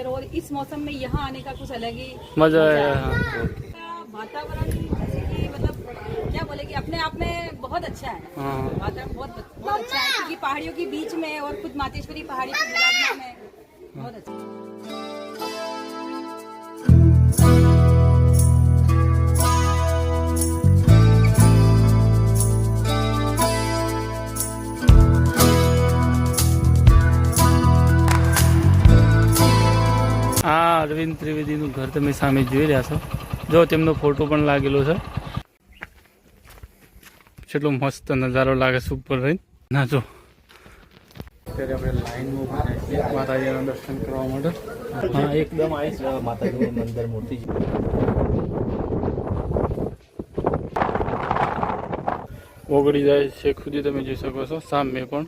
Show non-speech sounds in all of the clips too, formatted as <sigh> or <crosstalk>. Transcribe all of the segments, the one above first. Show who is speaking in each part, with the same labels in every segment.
Speaker 1: Nature और इस मौसम में यहाँ आने का कुछ अलग ही
Speaker 2: मज़ा है
Speaker 1: है।
Speaker 2: हाँ।
Speaker 1: वातावरण जैसे कि मतलब क्या बोले कि अपने आप में बहुत अच्छा है
Speaker 2: हाँ
Speaker 1: वातावरण बहुत बहुत अच्छा है क्योंकि पहाड़ियों के बीच में और खुद मातेश्वरी पहाड़ी के है
Speaker 2: આ અરવિંદ ત્રિવેદીનું ઘર તમે સામે જોઈ રહ્યા છો. જો તેમનો ફોટો પણ લાગેલો છે. કેટલો મસ્ત નજારો લાગે છે ઉપર રહીને ના જો. અત્યારે આપણે લાઈનમાં ઊભા માતાજીના દર્શન કરવા માટે. હા એકદમ આવીશ
Speaker 3: માતાજીનું મંદિર મૂર્તિ.
Speaker 2: ઓગળી જાય છે ખુદી તમે જોઈ શકો છો. સામે પણ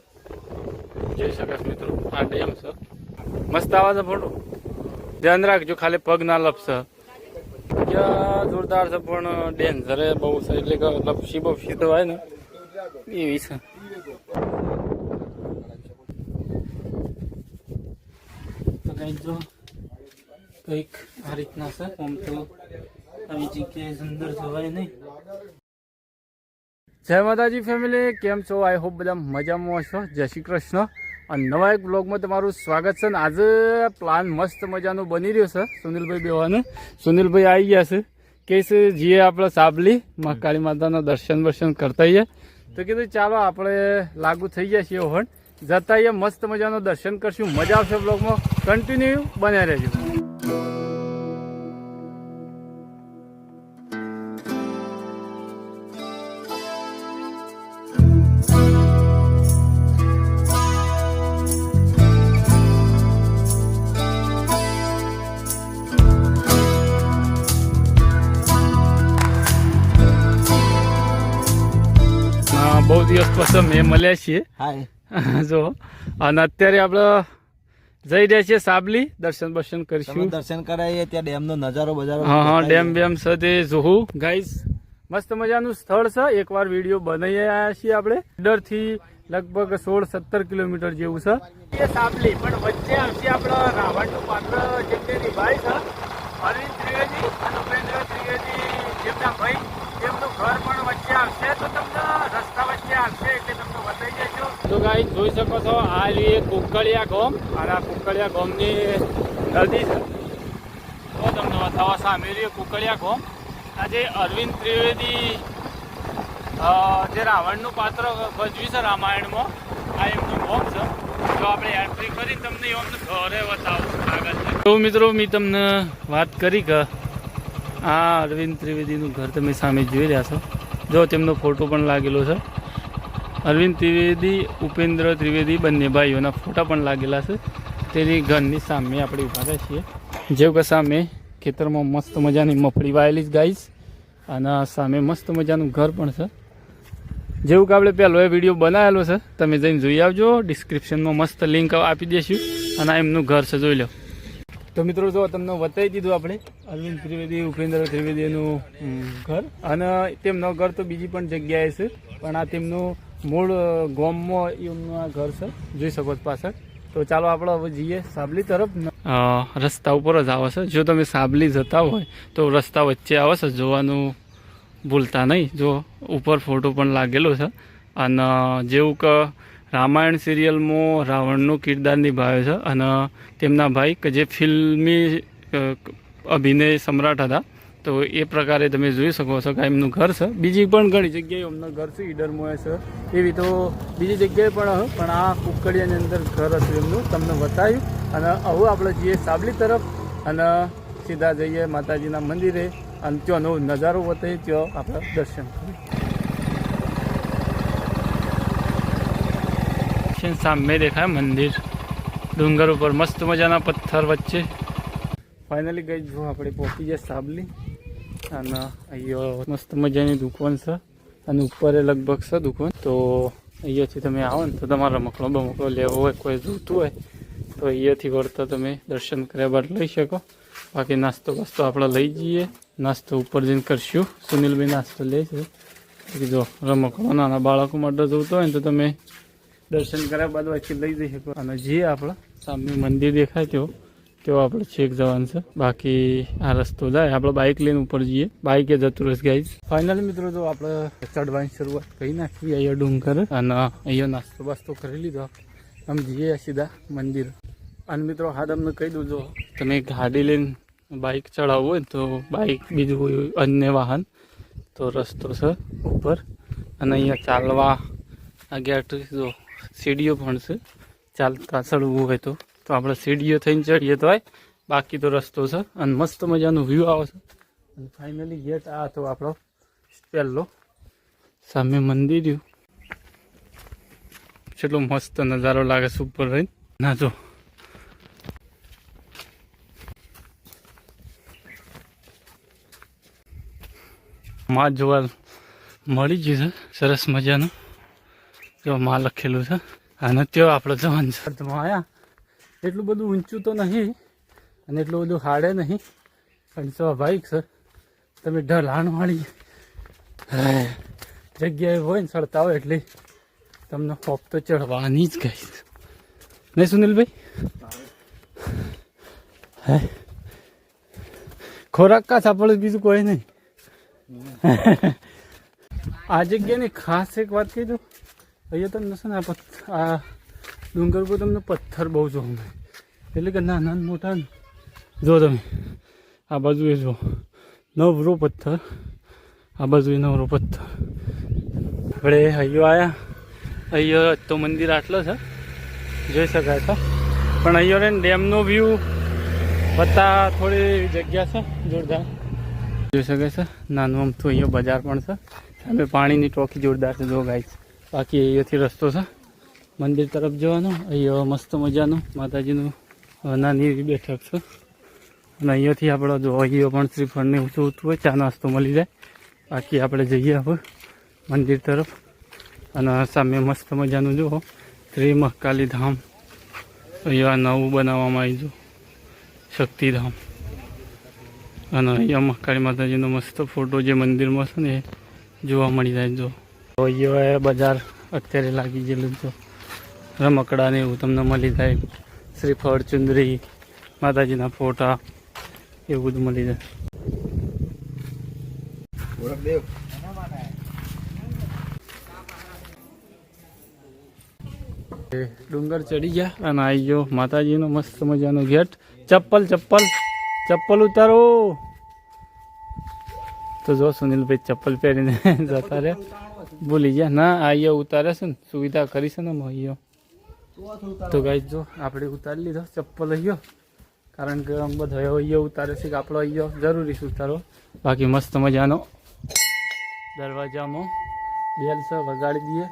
Speaker 2: જોઈ શકાશ મિત્રો. આ ડેમ છે. મસ્ત આવા છે ફોટો. ધ્યાન રાખજો ખાલી પગ ના ત્યાં જોરદાર છે પણ ડેન્જર બહુ છે એટલે કે લપસી બપસી તો હોય ને એવી છે. તો કંઈક જો કંઈક આ રીતના છે આમ તો આવી જગ્યાએ અંદર જવાય નહીં. જય માતાજી ફેમિલી કેમ છો? આઈ હોપ બધા મજામાં છો જય શ્રી કૃષ્ણ. નવા એક બ્લોગમાં તમારું સ્વાગત છે ને આજે પ્લાન મસ્ત મજાનો બની રહ્યો છે સુનિલભાઈ બેવાનું સુનિલભાઈ આવી ગયા છે. કે છે, જીએ આપણે સાબલી મા કાળી માતાના દર્શન વર્શન કરતા આવીએ. તો કીધું, ચાલો, આપણે લાગુ થઈ ગયા છીએ હોણ જતા મસ્ત મજાનું દર્શન કરશું. મજા આવશે બ્લોગમાં કન્ટિન્યુ બન્યા રહેજો. મળ્યા છીએ.
Speaker 3: હાય. <laughs>
Speaker 2: જો અને અત્યારે આપણે જઈ રહ્યા છીએ સાબલી દર્શન બર્શન કરીશું.
Speaker 3: દર્શન કરાવીએ ત્યાં ડેમ નો નજારો બજારો
Speaker 2: હા હા ડેમ બેમ સાથે જોહું. ગાઈસ મસ્ત મજાનું સ્થળ છે. એકવાર વીડિયો બનાવી આવ્યા છીએ આપણે. ડરથી લગભગ સોળ સત્તર કિલોમીટર જેવું છે. એ સાબલી પણ વચ્ચે આવશે આપણો રાવણનું પાત્ર કે નિભાય છે અરવિંદ ત્રિવેદી અને ત્રિવેદી જેમના ભાઈ તેમનું ઘર પણ વચ્ચે આવશે તો તમને રસ્તા વચ્ચે આવશે એટલે તમને બતાવી દેજો તો ગાઈ જોઈ શકો છો, આ એ કુકડિયા ગોમ, અને આ કુકડિયા ગામની નદી છે. તો તમને બતાવવા સામે રહ્યું કુકડિયા ગોમ. આજે અરવિંદ ત્રિવેદી જે રાવણનું પાત્ર ભજવી છે રામાયણમાં, આ એમનું ગોમ છે. તો આપણે એન્ટ્રી કરી, તમને એમને ઘરે બતાવું. આગળ તો મિત્રો, મેં તમને વાત કરી કે આ અરવિંદ ત્રિવેદીનું ઘર તમે સામે જોઈ રહ્યા છો. જો તેમનો ફોટો પણ લાગેલો છે. અરવિંદ ત્રિવેદી, ઉપેન્દ્ર ત્રિવેદી બંને ભાઈઓના ફોટા પણ લાગેલા છે. તેની ઘરની સામે આપણે ઊભા છીએ. જેવું કે સામે ખેતરમાં મસ્ત મજાની મફળી વાયેલી જ ગાઈશ અને સામે મસ્ત મજાનું ઘર પણ છે. જેવું કે આપણે પહેલો એ વીડિયો બનાવેલો છે, તમે જઈને જોઈ આવજો. ડિસ્ક્રિપ્શનમાં મસ્ત લિંક આપી દઈશું. અને એમનું ઘર છે, જોઈ લો. તો મિત્રો, જો તમને બતાવી દીધું આપણે અરવિંદ ત્રિવેદી, ઉપેન્દ્ર ત્રિવેદીનું ઘર. અને તેમનો ઘર તો બીજી પણ જગ્યાએ છે, પણ આ તેમનું મૂળ ગોમમાં એમનું આ ઘર છે જોઈ શકો છો પાછળ. તો ચાલો આપણે હવે જઈએ સાબલી તરફ. રસ્તા ઉપર જ આવે છે. જો તમે સાબલી જતા હોય, તો રસ્તા વચ્ચે આવે છે. જોવાનું ભૂલતા નહીં. જો ઉપર ફોટો પણ લાગેલો છે. અને જેવું કે રામાયણ સિરિયલમાં રાવણનું કિરદાર નિભાવ્યો છે. અને તેમના ભાઈ કે જે ફિલ્મી અભિનય સમ્રાટ હતા તો એ પ્રકારે તમે જોઈ શકો છો કે એમનું ઘર છે. બીજી પણ ઘણી જગ્યાએ એમનું ઘર છે ઈડરમાં છે. એવી તો બીજી જગ્યાએ પણ પણ આ કુકડિયાની અંદર ઘર હતું એમનું. તમને બતાવ્યું. અને હવે આપણે જઈએ સાબલી તરફ અને સીધા જઈએ માતાજીના મંદિરે. અને ત્યાંનો નજારો બતાવી ત્યાં આપણે દર્શન કરીએ. સામે દેખાય મંદિર. ડુંગર ઉપર મસ્ત મજાના પથ્થર વચ્ચે. ફાઇનલી ગઈ જો આપણે પહોંચી જાય સાબલી. અને અહીંયા મસ્ત મજાની દુકાન છે. અને ઉપર લગભગ છે દુકાન. તો અહીંયાથી તમે આવો ને તો તમારા રમકડો બમકડો લેવો હોય, કોઈ જોતું હોય, તો અહીંયાથી વળતા તમે દર્શન કર્યા બાદ લઈ શકો. બાકી નાસ્તો વાસ્તો આપણે લઈ જઈએ. નાસ્તો ઉપર જઈને કરશું. સુનિલભાઈ નાસ્તો લે છે. કે જો, રમકડો નાના બાળકો માટે જોતો હોય ને તો તમે દર્શન કર્યા બાદ વચ્ચે લઈ જઈ શકો. અને જે આપણે સામે મંદિર દેખાય તેઓ તો આપણે છેક જવાનું છે? બાકી આ રસ્તો જાય, આપણે બાઇક લઈને ઉપર જઈએ. બાઇકે જતું રહેશે ગાઈઝ ફાઇનલી મિત્રો તો આપણે ચડવાની શરૂઆત કરી નાખી, અહીંયા ડુંગર અને અહીંયા નાસ્તો બાસ્તો કરી લીધો. આમ જઈએ સીધા મંદિર. અને મિત્રો, હા, તમને કહી દઉં, જો તમે ગાડી લઈને બાઇક ચડાવવું હોય તો બાઇક બીજું હોય અન્ય વાહન, તો રસ્તો છે ઉપર. અને અહીંયા ચાલવા આ ગેટ જો સીડીઓ પણ છે. ચાલતા ચડવું હોય તો. આપણે સીડીઓ થઈને ચડીએ તો બાકી તો રસ્તો છે અને મસ્ત મજાનું વ્યૂ આવે છે. અને ફાઇનલી ગેટ આ તો આપણો પહેલો સામે મંદિર કેટલો મસ્ત નજારો લાગે છે ઉપર રહીને. ના જો. માં જોવા મળી ગયું છે. સરસ મજાનું. જો માં લખેલું છે. અને ત્યાં આપણે જવાનું છે. આવ્યા એટલું બધું ઊંચું તો નહીં અને એટલું બધું હાડે નહીં. પણ સ્વાભાવિક છે તમે ઢલાણવાળી જગ્યાએ હોય ને ચડતા હોય એટલે તમને હોપ તો ચડવાની જ કહીશ. નહીં સુનિલભાઈ? હે? ખોરાક કા સાંભળે બીજું કોઈ નહીં. આ જગ્યાની ખાસ એક વાત કહી દઉં. અહીંયા તમને છે ને આ ડુંગર પર તમને પથ્થર બહુ જોવા મળે. એટલે કે નાના મોટા જો તમે, આ બાજુ એ જો નવરો પથ્થર. આ બાજુ એ નવરો પથ્થર. આપણે અહીંયો આવ્યા અહીંયા તો મંદિર આટલો છે. જોઈ શકાય છે પણ અહીંયા રહીને ડેમનો વ્યૂ બતા થોડી જગ્યા છે, જોરદાર. જોઈ શકાય છે? નાનું અમથું અહીંયા બજાર પણ છે. સામે પાણીની ટોકી જોરદાર છે, જો ગાય બાકી અહીંયાથી રસ્તો છે. મંદિર તરફ જવાનો. અહીંયા મસ્ત મજાનું માતાજીનું નાની બેઠક છે. અને અહીંયાથી આપણે જો અહીંયા પણ શ્રીફળને ઊંચું ઊંચું હોય ચા નાસ્તો મળી જાય. બાકી આપણે જઈએ હવે મંદિર તરફ. અને સામે મસ્ત મજાનું જુઓ શ્રી મહાકાલી ધામ. અહીંયા નવું બનાવવામાં આવ્યું છે, શક્તિધામ. અને અહીંયા મહાકાળી માતાજીનો મસ્ત ફોટો જે મંદિરમાં છે ને, એ જોવા મળી જાય જો અહીંયા બજાર અત્યારે લાગી ગયેલું જો રમકડા ને એવું તમને મળી જાય. શ્રીફળ ચુંદરી માતાજીના ફોટા એવું જ મળી જાય. ડુંગર ચડી ગયા. અને આવી ગયો માતાજીનો મસ્ત મજાનો ગેટ ચપ્પલ ચપ્પલ ચપ્પલ ઉતારો. તો જો સુનિલભાઈ ચપ્પલ પહેરીને જતા રહ્યા. ભૂલી ગયા. ના આ અહીંયા ઉતારે છે ને. સુવિધા કરી છે ને આમાં અહીંયા તો ગાઈ જો, આપણે ઉતારી લીધો, ચપ્પલ અહીંયા. કારણ કે આમ બધા અહીંયા ઉતારે છે કે આપણો અહીંયા જરૂરી છે ઉતારો બાકી મસ્ત મજાનો દરવાજામાં બેલ છે, વગાડી દઈએ.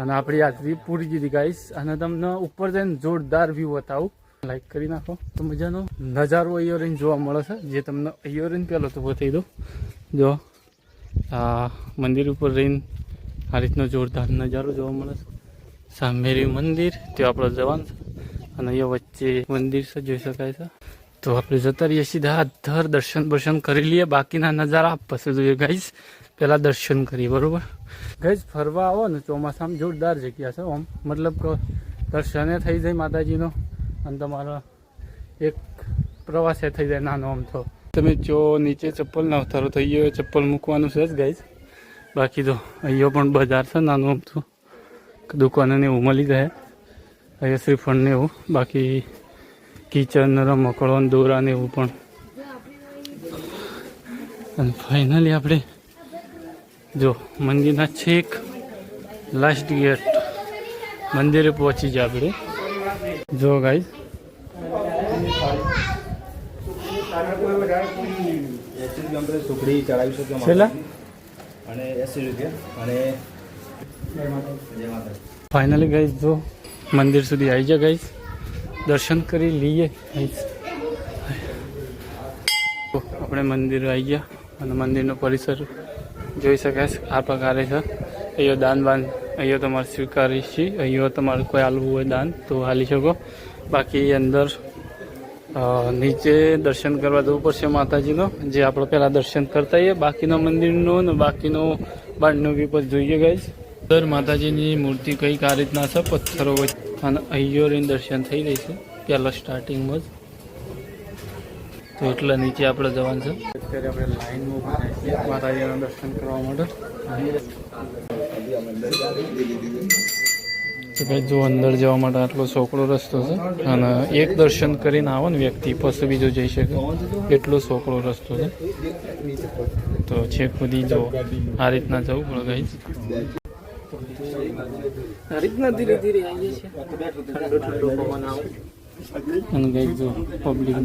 Speaker 2: અને આપણી યાત્રી પૂરી દીધી ગાઈસ અને તમને ઉપર જઈને જોરદાર વ્યૂ બતાવું. લાઈક કરી નાખો. તો મજાનો નજારો અહીંયા રહીને જોવા મળે છે. જે તમને અહીંયા રહીને પહેલો તો બતાવી દો જો, આ મંદિર ઉપર રહીને આ રીતનો જોરદાર નજારો જોવા મળે છે. સામે રહ્યું મંદિર, ત્યાં આપણે જવાનું અને અહીંયા વચ્ચે મંદિર છે, જોઈ શકાય છે. તો આપણે જતા રહીએ સીધા ધર દર્શન બર્શન કરી લઈએ. બાકીના નજારા પછી જોઈએ ગાઈસ પહેલાં દર્શન કરીએ, બરાબર? ગાઈસ ફરવા આવો ને, ચોમાસામાં જોરદાર જગ્યા છે આમ મતલબ કે દર્શને થઈ જાય માતાજીનો, અને તમારો એક પ્રવાસે થઈ જાય નાનો આમ તો. તમે જો નીચે ચપ્પલ ના ઉતારો તો અહીંયા ચપ્પલ મૂકવાનું છે જ ગાઈસ બાકી તો અહીંયા પણ બજાર છે, નાનું આમ તો. દુકાને એવું મળી જાય. અહીંયા શ્રીફળ ને એવું. બાકી કિચન રમકડો દોરા ને એવું પણ. અને ફાઇનલી આપણે જો મંદિરના છેક લાસ્ટ ગેટ મંદિરે પહોંચી જાય આપણે. જો ગાઈ છેલ્લા?
Speaker 3: અને એસી રૂપિયા. અને જય માતાજી
Speaker 2: ફાઇનલી ગાઈઝ જો મંદિર સુધી આવી જાય ગઈ દર્શન કરી લઈએ આપણે મંદિર આવી ગયા અને મંદિરનો પરિસર જોઈ શકાય આ પ્રકારે છે. અહીંયા દાન બાન અહીંયા તમારે સ્વીકારી છે. અહીંયા તમારે કોઈ હાલવું હોય દાન, તો હાલી શકો. બાકી અંદર નીચે દર્શન કરવા જવું પડશે માતાજીનો. જે આપણે પહેલાં દર્શન કરતા હોઈએ બાકીનો મંદિરનો ને બાકીનો બારનો વ્યૂ જોઈએ ગાઈઝ દર માતાજીની મૂર્તિ કંઈક આ રીતના છે? પથ્થરો વચ્ચે. અને અહીંયો દર્શન થઈ રહી છે. પહેલાં સ્ટાર્ટિંગમાં જ. તો એટલા નીચે આપણે જવાનું છે. અત્યારે આપણે લાઈનમાં માતાજીના દર્શન કરવા માટે. ભાઈ, જો અંદર જવા માટે આટલો સોકડો રસ્તો છે. અને એક દર્શન કરીને આવો ને વ્યક્તિ, પછી બીજો જઈ શકે. એટલો સોકડો રસ્તો છે. તો છેક સુધી જો આ રીતના જવું પડે ગઈ રીતના ધીરે ધીરે આવીએ છીએ. અને ગઈ જો પબ્લિક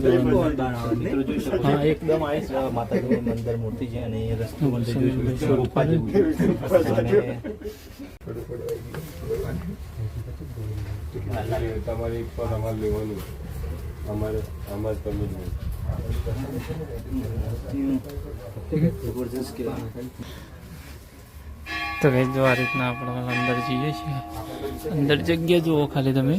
Speaker 2: હા એકદમ આવીશ
Speaker 3: માતાજીની મંદિર મૂર્તિ છે અને એ રસ્તો મંદિર
Speaker 2: દર્શન
Speaker 3: જોઈ
Speaker 2: શરૂ
Speaker 3: ગુફા જેવું છે. અને
Speaker 4: તમારી પર અમારે લેવાનું અમારે અમારે તમે
Speaker 3: જબરજસ્ત કહેવાય.
Speaker 2: તો કઈ જો આ રીતના આપણે અંદર જઈએ છીએ. અંદર જગ્યા જુઓ ખાલી તમે.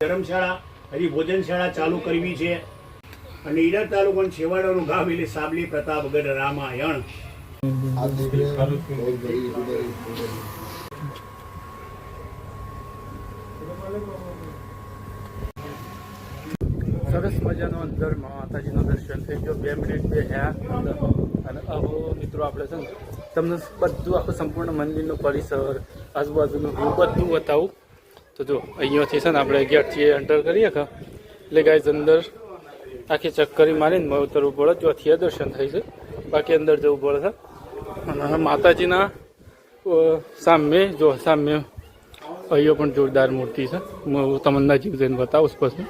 Speaker 5: ધર્મશાળા હજી ભોજનશાળા ચાલુ કરવી છે. અને ઈડર તાલુકાનું છેવાડાનું ગામ એટલે સાબલી પ્રતાપગઢ રામાયણ.
Speaker 2: સરસ મજાનો અંદર માતાજીનું દર્શન થઈ ગયો. બે મિનિટ બે હ્યા અને આવો મિત્રો આપણે છે ને, તમને બધું આખું સંપૂર્ણ મંદિરનું પરિસર, આજુબાજુનું વ્યૂ બધું બતાવું. તો જો, અહીંયાથી છે ને આપણે ગેટથી એન્ટર કરીએ કે એટલે ગાય અંદર આખી ચક્કરી મારીને મેં ઉતરવું પડે જો એ દર્શન થઈ છે. બાકી અંદર જવું પડે છે. અને માતાજીના સામે, જો સામે, અહીંયા પણ જોરદાર મૂર્તિ છે. હું તમને જીવ જઈને બતાવું પછી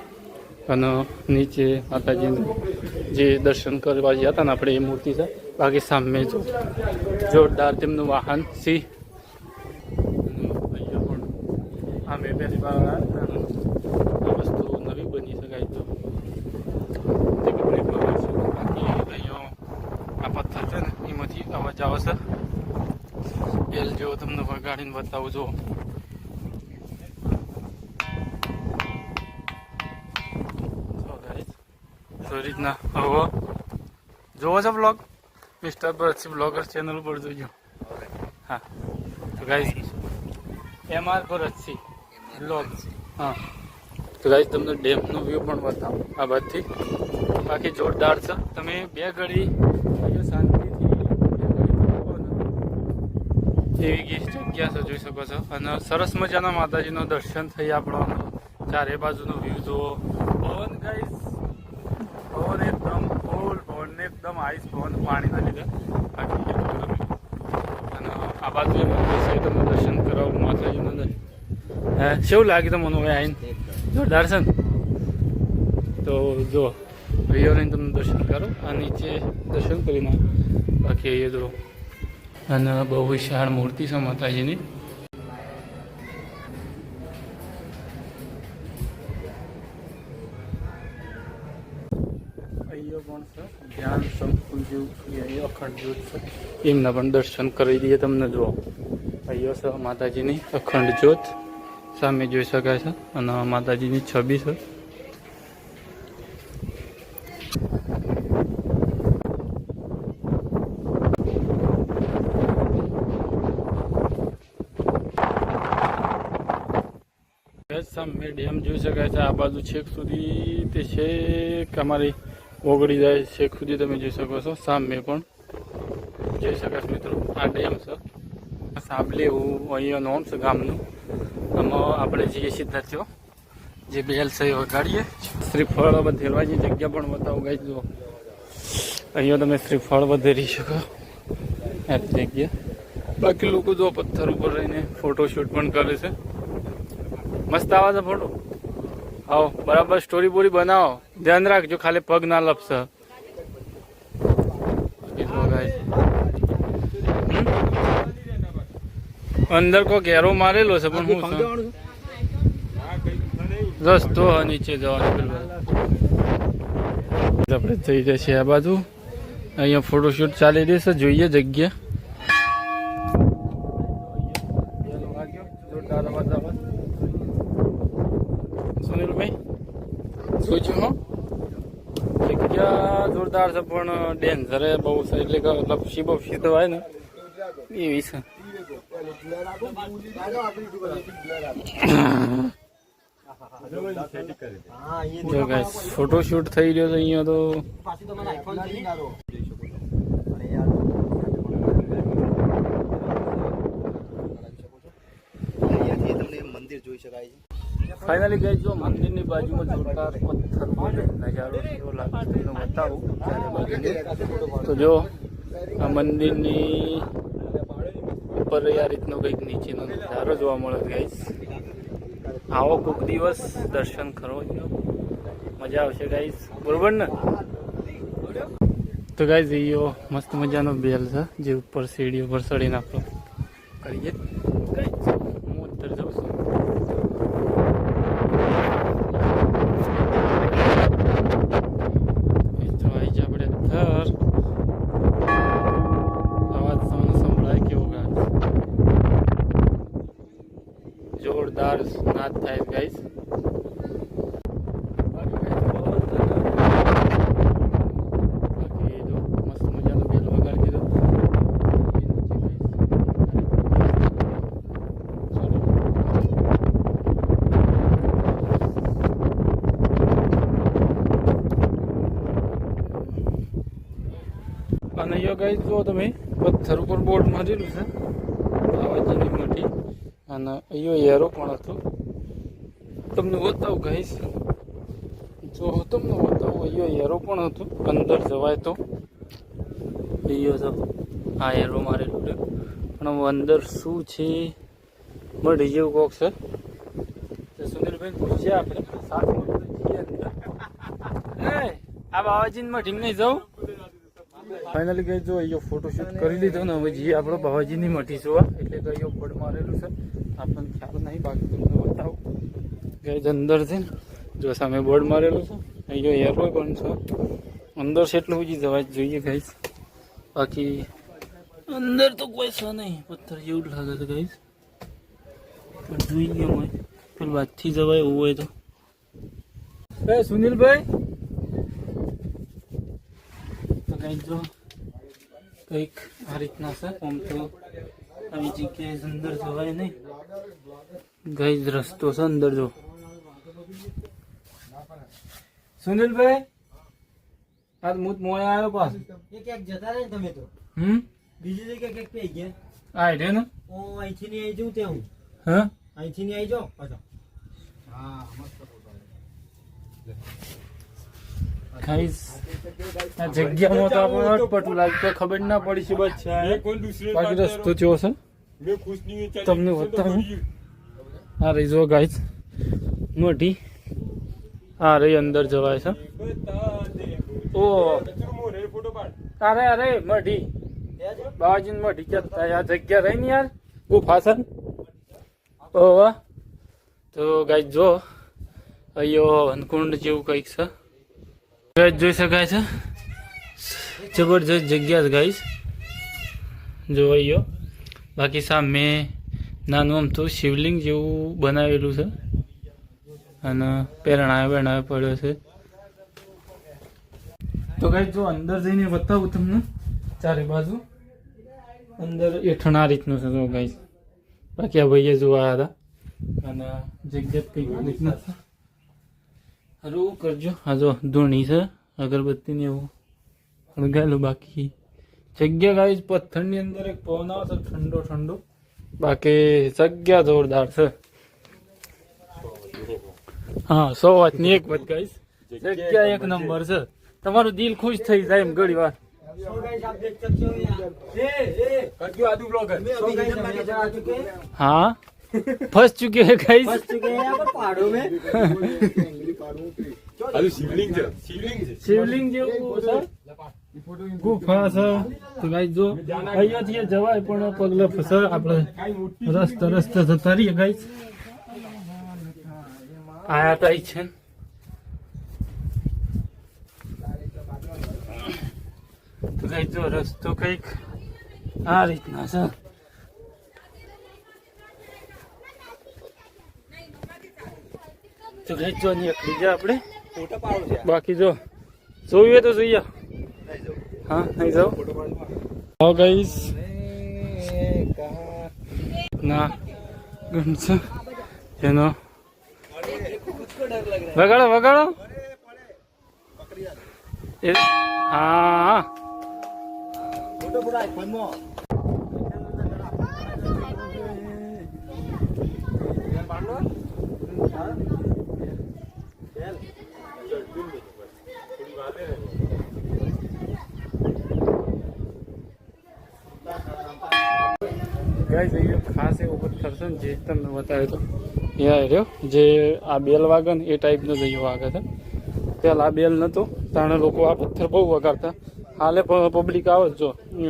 Speaker 2: અને નીચે માતાજીનું જે દર્શન કરવા ગયા હતા ને આપણે એ મૂર્તિ છે, બાકી સામે જો જોરદાર તેમનું વાહન સિંહ અહીંયા પણ આમે પહેલી વાર વસ્તુ નવી બની શકાય તો. આ પથ્થર છે ને, એમાંથી અવાજ આવે છે. બેલ તમને વગાડીને બતાવું જો તો રીતના. હવે જોવો છો blog mister Percy blogger channel ઉપર જોજો હા. તો guys M R Percy blog હા. તો ગાઈસ તમને ડેમનો વ્યૂ પણ બતાવો આ બાજથી. બાકી જોરદાર છે. તમે બે ઘડી શાંતિથી એવી ગીત જગ્યા છે જોઈ શકો છો. અને સરસ મજાના માતાજીનું દર્શન થઈ આપણો ચારે બાજુનો વ્યૂ જુઓ. પવન ગાઈસ પવન એકદમ ફૂલ પવન ને એકદમ આઈસ પવન પાણીના લીધે બાકી અને આ બાજુ મંદિર છે, તમને દર્શન કરાવું, માતાજી મંદિર હે, કેવું લાગ્યું તમને હવે આવીને જોરદાર છે તો જો અહીંયા તમને દર્શન કરો, આ નીચે દર્શન કરીને બાકી અહીંયા જો અને બહુ વિશાળ મૂર્તિ છે માતાજીની. અખંડ જ્યોત એમના પણ દર્શન કરી દઈએ તમને જુઓ. અહીંયા છે, માતાજીની અખંડ જ્યોત. સામે જોઈ શકાય છે અને માતાજીની છબી છે. સામે ડેમ જોઈ શકાય છે, આ બાજુ છેક સુધી તે છેક અમારી ઓગળી જાય, છેક સુધી તમે જોઈ શકો છો. સામે પણ જોઈ શકાય છે મિત્રો. આ ડેમ છે. સાબલી એવું અહીંયા નોમ છે ગામનું. આમાં આપણે જઈએ સીધા થયો જે બેલ છે એ વગાડીએ. શ્રીફળ વધેરવાની જગ્યા પણ બતાવું ગઈ જુઓ અહીંયા તમે શ્રીફળ વધેરી શકો. આ જગ્યા. બાકી લોકો જો પથ્થર ઉપર રહીને ફોટોશૂટ પણ કરે છે. મસ્ત આવા છે ફોટો. આવો, બરાબર સ્ટોરી બોરી બનાવો. ધ્યાન રાખજો, ખાલી પગ ના લપસે બાકી જો guys. હમ? અંદર કો ઘેરો મારેલો છે પણ હું રસ્તો હ નીચે જવાનો આપણે થઈ જશે આ બાજુ. અહીંયા ફોટોશૂટ ચાલી રહેશે જોઈએ જગ્યા. સુનિલભાઈ જોઈજો હો જગ્યા જોરદાર છે પણ ડેન્જર બહુ છે એટલે કે લપસી બપસી તો હોય ને. એવી છે. જો ગાઈસ ફોટોશૂટ થઈ રહ્યો છે અહીંયા તો.
Speaker 3: મંદિર જોઈ શકાય
Speaker 2: ફાઇનલી ગઈ જો મંદિરની બાજુમાં જોરદાર પથ્થર નજારો એવો લાગે બતાવું તો જો, આ મંદિરની ઉપર આ રીતનો કંઈક નીચેનો નજારો જોવા મળે ગાઈસ આવો કોઈક દિવસ દર્શન કરો મજા આવશે ગાઈસ બરોબર ને? તો ગાઈસ અહીંયો મસ્ત મજાનો બેલ છે, જે ઉપર સીડી ઉપર ચડીને આપણો કરીએ ગાઈસ હું અંદર જાઉં છું મિત્રો આવી જાય આપણે થર અવાજ તમને સંભળાય કેવો ગાય જોરદાર નાદ થાય ગાઈસ બાકી જો મસ્ત મજાનો બેલ વગાડી દીધો અને અહીંયા ગાઈસ જો તમે? પથ્થર ઉપર બોર્ડ મારેલું છે. બાવાજીની મોટી. અને અહીંયો એરો પણ હતો. તમને બતાવું કહીશ જો તમને બતાવું અહીંયો એરો પણ હતો. અંદર જવાય તો. અહીંયો તો આ એરો મારેલું છે. પણ હવે અંદર શું છે? મળી જેવું કોક છે. સુનિલભાઈ પૂછીએ આપણે. <laughs> એ આ બાવાજીની મઢીમાં નહીં જાઉં? ફાઇનલી ગઈ જો, અહીંયા ફોટોશૂટ કરી લીધો ને, હવે જે આપણો બાવાજીની મઠી જોવા. એટલે અહીંયા બોર્ડ મારેલું છે. આપણને ખ્યાલ નહીં, બાકી તમને બતાવો. ગઈ અંદર છે ને, જો સામે બોર્ડ મારેલું છે. અહીંયા એરો પણ છે. અંદર છે એટલું બધી જવા જોઈએ ગાઈસ બાકી અંદર તો કોઈ છે નહીં. પથ્થર જેવું લાગે છે ગાઈસ પણ જોઈએ હોય પેલું બાજથી જવાય એવું હોય તો. એ સુનિલભાઈ? તો કઈ જો કંઈક આ રીતના છે. આમ તો આવી જગ્યાએ અંદર જવાય નહીં. ગઈ જ રસ્તો છે અંદર જો. સુનિલભાઈ આ હું મોય આવ્યો પાસ
Speaker 6: એ ક્યાંક જતા રહે તમે તો?
Speaker 2: હમ?
Speaker 6: બીજી જગ્યાએ ક્યાંક પે ગયા?
Speaker 2: આ રે ને?
Speaker 6: ઓ અહીંથી ની આવી જઉં ત્યાં હું.
Speaker 2: હા?
Speaker 6: અહીંથી ની આવી જાઓ પાછો. હા
Speaker 2: ગાઈસ આ જગ્યામાં તો આપણને ખબર ના પડી છે. બાકી રસ્તો ચેવો છે તમને બતાવું આ રહી જો ગાઈસ મોટી. આ રહી અંદર જવાય છે. ઓ. અરે અરે મઢી બાવાજી મઢી ક્યાં આ જગ્યા રહી ને યાર. ગુફા છે ઓ વાહ. તો ગાઈસ જો અયો વનકુંડ જેવું કંઈક છે. જોઈ શકાય છે? જબરજસ્ત જગ્યા છે ગાઈસ જો અહીંયા બાકી સામે નાનું આમ તો શિવલિંગ જેવું બનાવેલું છે. અને પેરણાએ બેરણાએ પડ્યો છે. તો ગાઈસ જો અંદર જઈને બતાવું તમને ચારે બાજુ. અંદર એઠણ આ રીતનું છે જો ગાઈસ બાકી આ ભાઈએ જોવા હતા. અને જગ્યા કંઈક આ રીતના હરું કરજો. હા જો ધૂણી છે અગરબત્તીને એવું સળગાયેલું બાકી. જગ્યા ગાઈશ પથ્થરની અંદર એક પવન આવશે ઠંડો ઠંડો. બાકી જગ્યા જોરદાર છે. હા સો વાતની એક વાત ગાઈશ જગ્યા એક નંબર છે. તમારું દિલ ખુશ થઈ જાય એમ ઘડી વાર. હા ફસ ચુકે
Speaker 6: ગાઈશ ફસ ચુકે પાડો મેં. <laughs> આનું શિવલિંગ
Speaker 2: શિવલિંગ જેવું ગુફા છે? તો ભાઈ જો અહીંયાથી જવાય પણ પગલે ફસે આપણે રસ્તે રસ્તે જતા રહીએ ગાઈ આયા તો છે તો ગાઈ જો રસ્તો કંઈક આ રીતના છે. તો ગાઈસ જો નીકળી જાય આપણે બાકી જો જોઈએ તો જોઈએ હા નહીં જાઓ હા ગાઈસ રીતના ગણ છે જેનો વગાડો વગાડો એ હા ગાઈઝ ખાસ એવો પથ્થર છે ને જે તમને બતાવ્યો તો. ત્યાં રહ્યો, જે આ બેલ વાગે ને એ ટાઈપનો જ વાગે છે. પહેલાં આ બેલ નહોતું તાણે લોકો આ પથ્થર બહુ વગાડતા. હાલે પબ્લિક આવે જ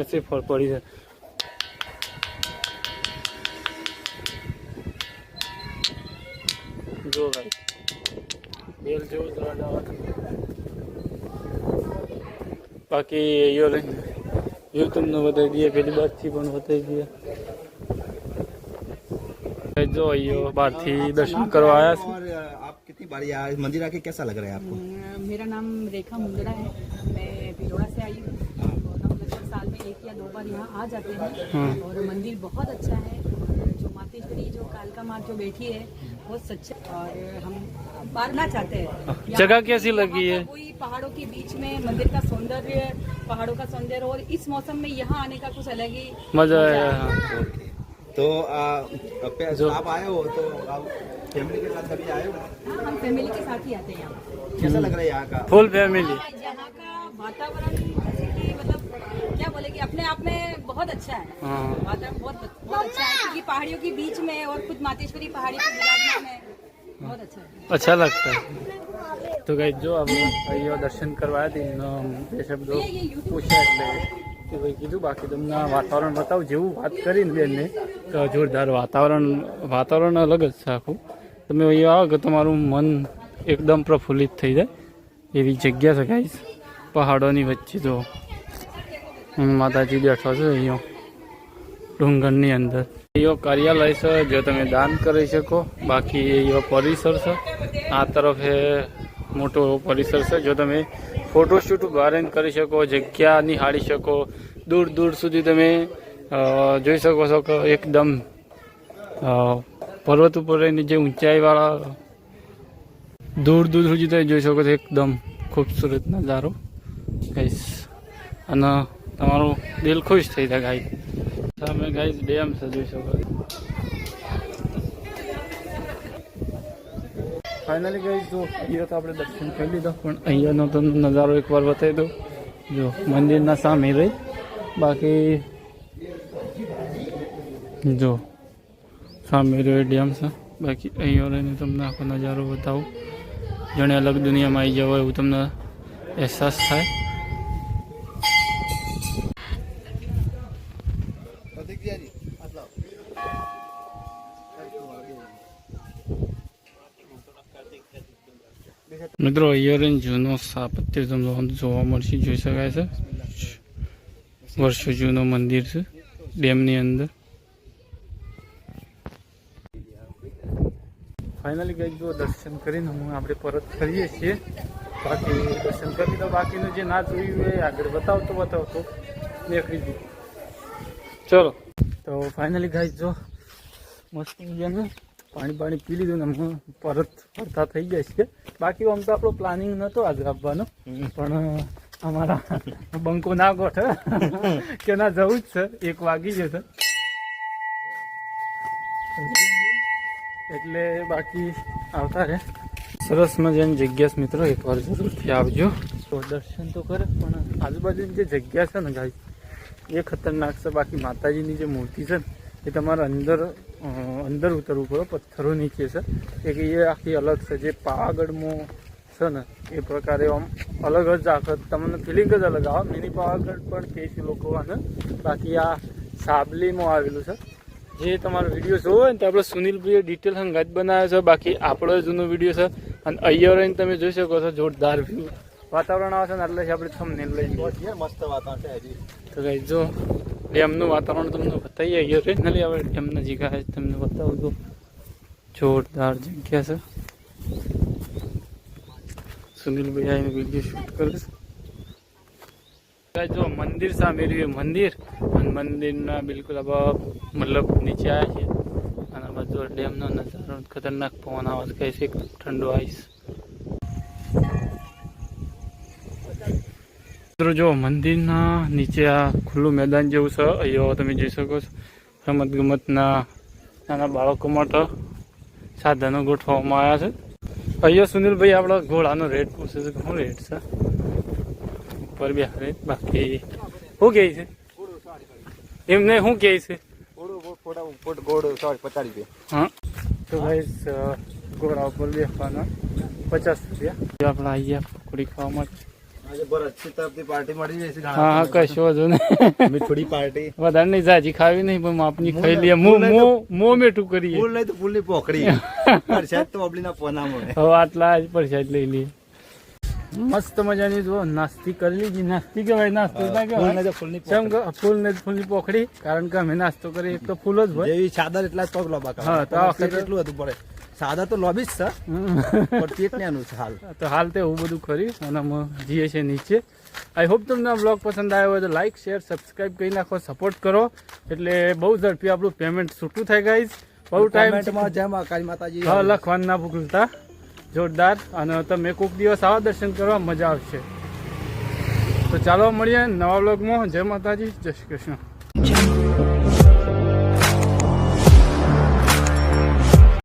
Speaker 2: શ્રીફળ પડી છે. જો ભાઈ બેલ જેવું બાકી યો લઈને, યો તમને બતાવી દઈએ, પેલી બાજથી પણ બતાવી દઈએ. जो यो थी दर्शन
Speaker 7: करवाया। आप कितनी बार आए? मंदिर आके कैसा लग रहा है आपको?
Speaker 1: मेरा नाम रेखा मुंगड़ा है। मैं भिलोड़ा से आई हूँ। साल में एक या दो बार यहाँ आ जाते हैं। हाँ। और मंदिर बहुत अच्छा है। जो मातेश्वरी जो कालका माँ जो बैठी है बहुत सच्चा। और हम बारना चाहते हैं। हाँ।
Speaker 2: जगह कैसी लगी है?
Speaker 1: कोई पहाड़ों के बीच में मंदिर का सौंदर्य पहाड़ों का सौंदर्य और इस मौसम में यहाँ आने का कुछ अलग ही
Speaker 2: मज़ा
Speaker 1: आया
Speaker 2: આવે
Speaker 7: तो आ, पे- आप आए हो तो आप फैमिली के साथ कभी आए हो
Speaker 1: हाँ, हम फैमिली के साथ ही आते हैं यहाँ
Speaker 7: कैसा लग रहा है यहाँ का
Speaker 2: ફૂલ ફેમિલી
Speaker 1: यहाँ का वातावरण जैसे कि मतलब क्या बोले कि अपने आप में बहुत अच्छा है
Speaker 2: हाँ
Speaker 1: वातावरण बहुत बहुत अच्छा है क्योंकि पहाड़ियों के बीच में और खुद मातेश्वरी पहाड़ी पर विराजमान है बहुत अच्छा है
Speaker 2: अच्छा लगता है તો કઈ જો આપણે અહીંયા દર્શન કરવા આવ્યા હતી એનો બે શબ્દો પૂછ્યા એટલે કે ભાઈ કીધું, બાકી તમને વાતાવરણ બતાવું, જેવું વાત કરીને બેનને, તો જોરદાર વાતાવરણ વાતાવરણ અલગ જ છે આખું. તમે અહીંયા આવો કે તમારું મન એકદમ પ્રફુલ્લિત થઈ જાય. એવી જગ્યા છે ગાઈશ પહાડોની વચ્ચે જો. હું માતાજી બેઠો છે અહીંયા, ડુંગરની અંદર. અહીંયા કાર્યાલય છે, જો તમે દાન કરી શકો. બાકી અહીંયા પરિસર છે. આ તરફ મોટો પરિસર છે. જો તમે ફોટોશૂટ બહાર કરી શકો, જગ્યા નિહાળી શકો, દૂર દૂર સુધી તમે જોઈ શકો છો કે એકદમ પર્વત ઉપર રહીને જે ઊંચાઈવાળા દૂર દૂર સુધી તમે જોઈ શકો છો, એકદમ ખૂબસૂરત નજારો. ગાઈસ અને તમારું દિલ ખુશ થઈ જાય ગાઈ સામે ગાઈસ ડેમ છે, જોઈ શકો ફાઇનલી ગઈ જો અહીંયા તો આપણે દર્શન કરી લીધા, પણ અહીંયાનો તો નજારો એકવાર બતાવી દઉં. જો મંદિરના સામે રહી. બાકી જો સામે રહ્યો ડેમ છે. બાકી અહીંયા રહીને તમને આખો નજારો બતાવું. જાણે અલગ દુનિયામાં આવી જવો એવું તમને અહેસાસ થાય. મિત્રો અહીંયા જૂનો સ્થાપત્ય તમને જોવા મળશે જોઈ શકાય છે? વર્ષો જૂનું મંદિર છે ડેમની અંદર. ફાઇનલી ગઈ જો દર્શન કરીને હું આપણે પરત કરીએ છીએ. બાકી દર્શન કરી તો બાકીનું જે ના જોયું એ આગળ બતાવતો બતાવતો. નીકળી ગયું ચલો. તો ફાઇનલી ગાઈ જો મસ્ત મજાનું પાણી પાણી પી લીધું ને હમણાં પરત ફરતા થઈ જાય છે બાકી આમ તો આપણો પ્લાનિંગ નહોતો આજે આવવાનો પણ અમારા બંકો ના ગોઠે. કે ના જવું જ છે. એક વાગી જશે એટલે બાકી આવતા રહે. સરસ મજાની જગ્યા છે મિત્રો. એકવાર જરૂરથી આવજો. તો દર્શન તો કરે પણ આજુબાજુની જે જગ્યા છે ને ગાઈ એ ખતરનાક છે. બાકી માતાજીની જે મૂર્તિ છે ને એ તમારા અંદર અંદર ઉતરવું પડે, પથ્થરો નીચે છે. એક એ આખી અલગ છે, જે પાવાગઢમાં છે ને, એ પ્રકારે આમ અલગ જ આખત, તમને ફિલિંગ જ અલગ. આવે મિની પાવાગઢ પણ કહે છે લોકો આને બાકી આ સાબલીમાં આવેલું છે. જે તમારો વીડિયો જોવો ને, તો આપણે સુનિલભાઈએ ડિટેલ હંગાત બનાવ્યો છે. બાકી આપણો જૂનો વીડિયો છે. અને અહીંયા રહીને તમે જોઈ શકો છો જોરદાર વ્યૂ વાતાવરણ આવે છે ને એટલે જ આપણે થમને લઈ જઈએ
Speaker 7: મસ્ત વાતાવરણ છે હજી.
Speaker 2: તો કઈ જો ડેમનું વાતાવરણ તમને બતાવીએ અહીંયા છે. ને હવે ડેમ નજીક આવે તમને બતાવું તો. જોરદાર જગ્યા છે. સુનિલભાઈ આવીને વીડિયો શૂટ કરે છે. જો મંદિર સામે રહ્યું મંદિર અને મંદિરના બિલકુલ હવે મતલબ નીચે આવ્યા છે જો ડેમનો નજારો ખતરનાક પવન આવે છે કઈ છે ઠંડો આઈસ મિત્રો જો મંદિરના નીચે આ ખુલ્લું મેદાન જેવું છે અહીંયા તમે જોઈ શકો છો. રમત ગમતના નાના બાળકો માટે સાધનો ગોઠવવામાં આવ્યા છે. અહીંયા સુનિલભાઈ આપણા ઘોડાનો રેટ પૂછે છે શું રેટ છે? ઉપર બે રેટ બાકી શું કહે છે? એમને શું કહે છે? હા. તો ભાઈ ઘોડા ઉપર બેસવાના પચાસ રૂપિયા. આપણે અહીંયા પકોડી ખાવા માટે
Speaker 7: આજે ભરતસિંહ તરફથી પાર્ટી મળી જશે
Speaker 2: હા હા કશો વાંધો નહીં.
Speaker 7: મીઠોડી પાર્ટી.
Speaker 2: વધારે નહીં જાજી ખાવી નહીં પણ માપની ખાઈ લઈએ. મો મો મો મેઠું કરીએ.
Speaker 7: ફૂલ નહીં તો ફૂલની પોખડી વરસાદ <laughs> તો અબલીના પોના મળે.
Speaker 2: હવે આટલા જ પરસાદ લઈ લઈએ. મસ્ત મજાની જો નાસ્તી કરી લીધી. નાસ્તી કહેવાય નાસ્તો ના કહેવાય. કેમ કે ફૂલ ને ફૂલની પોખડી કારણ કે અમે નાસ્તો કરીએ એક તો ફૂલ જ હોય.
Speaker 7: જેવી ચાદર એટલા જ પગ લોબા
Speaker 2: હા, તો
Speaker 7: એટલું હતું પડે. સાદા તો લોબી જ છે પણ નાનું છે હાલ.
Speaker 2: તો હાલ તે એવું બધું કરી અને અમે જઈએ છીએ નીચે. આઈ હોપ તમને આ બ્લોગ પસંદ આવ્યો હોય તો લાઇક શેર સબસ્ક્રાઈબ કરી નાખો સપોર્ટ કરો. એટલે બહુ ઝડપી આપણું પેમેન્ટ છૂટું થાય ગાઈઝ બહુ ટાઈમ
Speaker 7: કોમેન્ટમાં જય માતાજી
Speaker 2: હા લખવાનું ના ભૂલતા. જોરદાર. અને તમે કોઈક દિવસ આવા દર્શન કરવા મજા આવશે. તો ચાલો મળીએ નવા બ્લોગમાં જય માતાજી જય શ્રી કૃષ્ણ.